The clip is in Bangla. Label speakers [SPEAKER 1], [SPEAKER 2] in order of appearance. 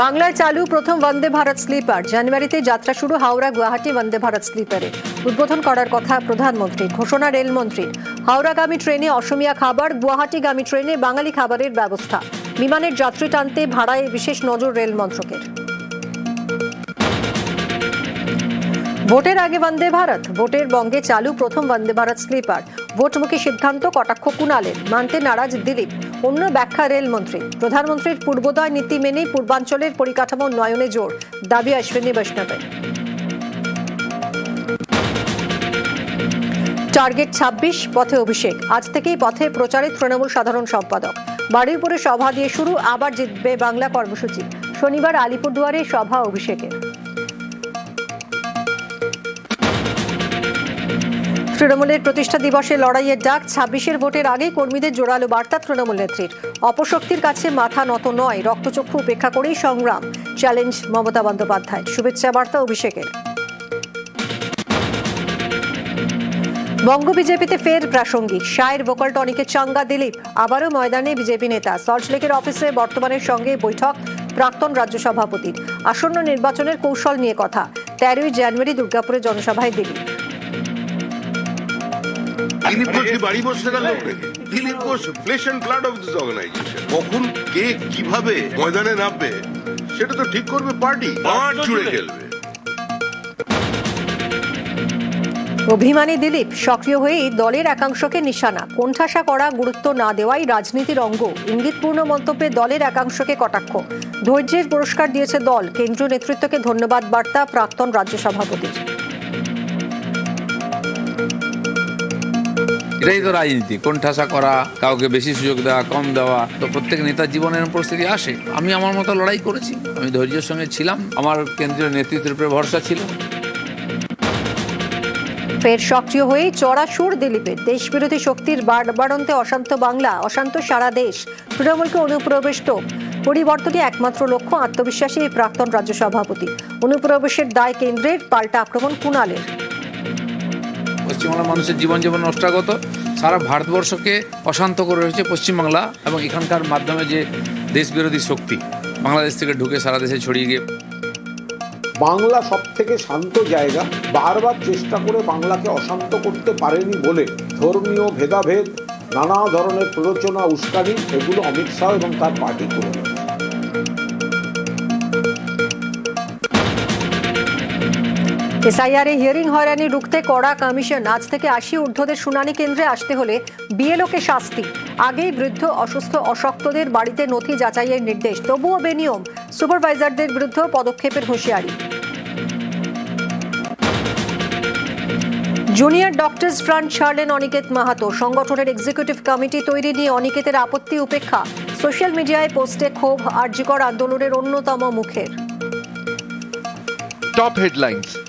[SPEAKER 1] বাংলায় চালু প্রথম বন্দে ভারত স্লিপার। জানুয়ারিতে যাত্রা শুরু হাওড়া গুয়াহাটি বন্দে ভারত স্লিপারে। উদ্বোধন করার কথা প্রধানমন্ত্রী, ঘোষণা রেলমন্ত্রীর। হাওড়াগামী ট্রেনে অসমিয়া খাবার, গুয়াহাটিগামী ট্রেনে বাঙালি খাবারের ব্যবস্থা। বিমানের যাত্রী টানতে ভাড়ায় বিশেষ নজর রেল মন্ত্রকের ভোটের আগে বন্দে ভারত। ভোটের বঙ্গে চালু প্রথম বন্দে ভারত স্লিপার। ভোটমুখী সিদ্ধান্ত কটাক্ষ কুণালের মানতে নারাজ দিলীপ। অন্য ব্যাখ্যা রেলমন্ত্রী। প্রধানমন্ত্রীর পূর্বোদয় নীতি মেনেই পূর্বাঞ্চলের পরিকাঠামো উন্নয়নে জোর, দাবি অশ্বিনী বৈষ্ণবের। টার্গেট ছাব্বিশ, পথে অভিষেক। আজ থেকেই পথে প্রচারে তৃণমূল সাধারণ সম্পাদক। বারুইপুরে সভা দিয়ে শুরু, আবার জিতবে বাংলা কর্মসূচি। শনিবার আলিপুরদুয়ারে সভা অভিষেকের। তৃণমূলের প্রতিষ্ঠা দিবসে লড়াইয়ের ডাক ছাব্বিশের ভোটের আগেই কর্মীদের জোরালো বার্তা তৃণমূল নেত্রীর। অপশক্তির কাছে মাথা নত নয়, রক্তচক্ষু উপেক্ষা করেই সংগ্রাম। চ্যালেঞ্জ মমতা বন্দ্যোপাধ্যায়। শুভেচ্ছা বার্তা অভিষেকের। বঙ্গ বিজেপিতে ফের প্রাসঙ্গিক। শায়ের ভোকাল টনিকে চাঙ্গা দিলীপ। আবারও ময়দানে বিজেপি নেতা। সল্টলেকের অফিসে বর্তমানের সঙ্গে বৈঠক প্রাক্তন রাজ্য সভাপতির। আসন্ন নির্বাচনের কৌশল নিয়ে কথা। তেরোই জানুয়ারি দুর্গাপুরে জনসভায় দিলীপ।
[SPEAKER 2] দিলীপ ঘোষ কি বাড়ি বসে থাকার লোক নাকি Dilip Ghosh flesh and blood of this organisation কখন কে কীভাবে ময়দানে নামবে সেটা তো ঠিক করবে পার্টি। মাঠ জুড়ে। খেলবে।
[SPEAKER 1] অভিমানী দিলীপ সক্রিয় হয়েই দলের একাংশকে নিশানা। কোণঠাসা করা গুরুত্ব না দেওয়াই রাজনীতির অঙ্গ। ইঙ্গিতপূর্ণ মন্তব্যে দলের একাংশকে কটাক্ষ। ধৈর্যের পুরস্কার দিয়েছে দল। কেন্দ্রীয় নেতৃত্বকে ধন্যবাদ বার্তা প্রাক্তন রাজ্য সভাপতির।
[SPEAKER 3] এটাই তো রাজনীতি, কোণঠাসা করা, কাউকে বেশি সুযোগ দেওয়া, কম দেওয়া, তো প্রত্যেক নেতার জীবনের পরিস্থিতি আসে। আমি আমার মতো লড়াই করেছি, আমি ধৈর্যের সঙ্গে ছিলাম, আমার কেন্দ্রীয় নেতৃত্বের উপরে ভরসা ছিল।
[SPEAKER 1] ফের সক্রিয় হয়েই চড়া সুর দিলীপের দেশবিরোধী শক্তির বাড়বাড়ন্তে অশান্ত বাংলা, অশান্ত সারা দেশ, তৃণমূলকে অনুপ্রবেশ তো পরিবর্তনে একমাত্র লক্ষ্য আত্মবিশ্বাসী এই প্রাক্তন রাজ্য সভাপতি। অনুপ্রবেশের দায় কেন্দ্রের পাল্টা আক্রমণ কুণালের।
[SPEAKER 3] পশ্চিমবাংলার মানুষের জীবন জীবন নষ্টাগত। সারা ভারতবর্ষকে অশান্ত করে রয়েছে পশ্চিমবাংলা এবং এখানকার মাধ্যমে যে দেশবিরোধী শক্তি, বাংলাদেশ থেকে ঢুকে সারা দেশে ছড়িয়ে গিয়ে।
[SPEAKER 4] বাংলা সব থেকে শান্ত জায়গা, বারবার চেষ্টা করে বাংলাকে অশান্ত করতে পারেনি বলে ধর্মীয় ভেদাভেদ, নানা ধরনের প্ররোচনা, উস্কানি, এগুলো অমিত শাহ এবং তার পার্টি করে
[SPEAKER 1] এসআইআরে হিয়ারিং হয়রানি রুখতে কড়া কমিশন। আজ থেকে আশি ঊর্ধ্বদের শুনানি কেন্দ্রে আসতে হলে বিএলওকে শাস্তি। আগেই বৃদ্ধ, অসুস্থ, অশক্তদের বাড়িতে নথি যাচাইয়ের নির্দেশ। তবুও বেনিয়ম, সুপারভাইজারদের বিরুদ্ধে পদক্ষেপের হুঁশিয়ারি। জুনিয়র ডক্টরস ফ্রন্ট ছাড়লেন অনিকেত মাহাতো। সংগঠনের এক্সিকিউটিভ কমিটি তৈরি নিয়ে অনিকেতের আপত্তি উপেক্ষা। সোশ্যাল মিডিয়ায় পোস্টে ক্ষোভ, আর্যিকর আন্দোলনের অন্যতম মুখের।
[SPEAKER 5] Top headlines.